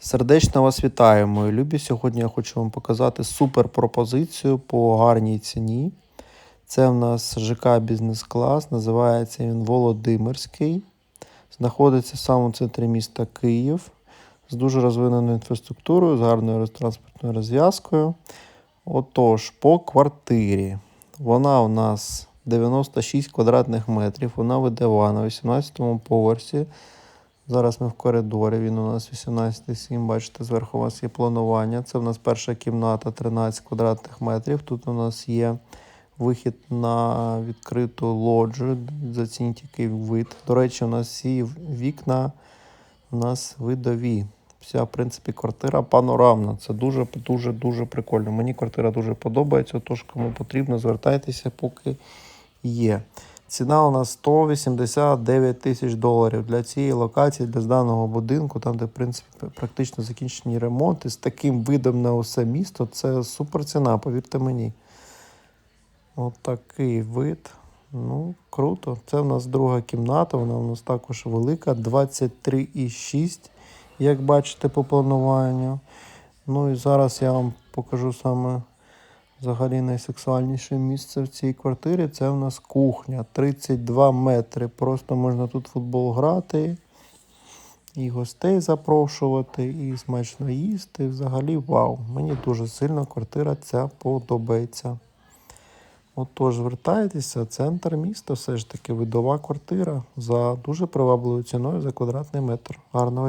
Сердечно вас вітаю, мої любі. Сьогодні я хочу вам показати супер пропозицію по гарній ціні. Це в нас ЖК Бізнес-клас, називається він Володимирський. Знаходиться в самому центрі міста Київ з дуже розвиненою інфраструктурою, з гарною транспортною розв'язкою. Отож, по квартирі. Вона у нас 96 квадратних метрів, вона видава на 18 поверсі. Зараз ми в коридорі, він у нас 18,7, бачите, зверху у вас є планування. Це у нас перша кімната 13 квадратних метрів. Тут у нас є вихід на відкриту лоджію. Зацініть який вид. До речі, у нас всі вікна у нас видові. Вся, в принципі, квартира панорамна. Це дуже, дуже, дуже прикольно. Мені квартира дуже подобається, тож кому потрібно, звертайтеся, поки є. Ціна у нас 189 тисяч доларів для цієї локації, для даного будинку, там, де в принципі практично закінчені ремонти, з таким видом на усе місто. Це супер ціна, повірте мені. От такий вид. Ну, круто. Це в нас друга кімната, вона у нас також велика, 23,6, як бачите, по плануванню. Ну і зараз я вам покажу саме взагалі найсексуальніше місце в цій квартирі. Це в нас кухня. 32 метри. Просто можна тут футбол грати, і гостей запрошувати, і смачно їсти. Взагалі, вау. Мені дуже сильно квартира ця подобається. Отож, звертайтеся, центр міста, все ж таки видова квартира за дуже привабливою ціною за квадратний метр. Гарного